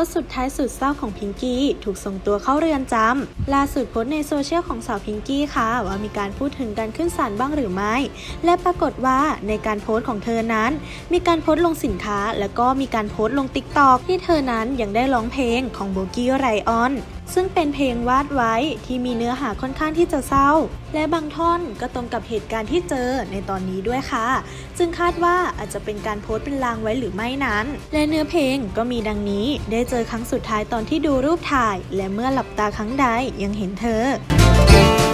สต์สุดท้ายสุดเศร้าของพิงกี้ถูกส่งตัวเข้าเรือนจำล่าสุดโพสต์ในโซเชียลของสาวพิงกี้ค่ะ ว่ามีการพูดถึงการขึ้นศาลบ้างหรือไม่ และปรากฏว่าในการโพสต์ของเธอนั้น มีการโพสต์ลงสินค้า และก็มีการโพสต์ลงติ๊กตอกที่เธอนั้นยังได้ร้องเพลงของโบกี้ไรออน ซึ่งเป็นเพลงวาดไว้ที่มีเนื้อหาค่อนข้างที่จะเศร้า และบางท่อนก็ตรงกับเหตุการณ์ที่เจอในตอนนี้ด้วยค่ะจึงคาดว่าอาจจะเป็นการโพสต์เป็นลางไว้หรือไม่นั้น และเนื้อเพลงก็มีดังนี้ ได้เจอครั้งสุดท้ายตอนที่ดูรูปถ่าย และเมื่อหลับตาครั้งใดยังเห็นเธอ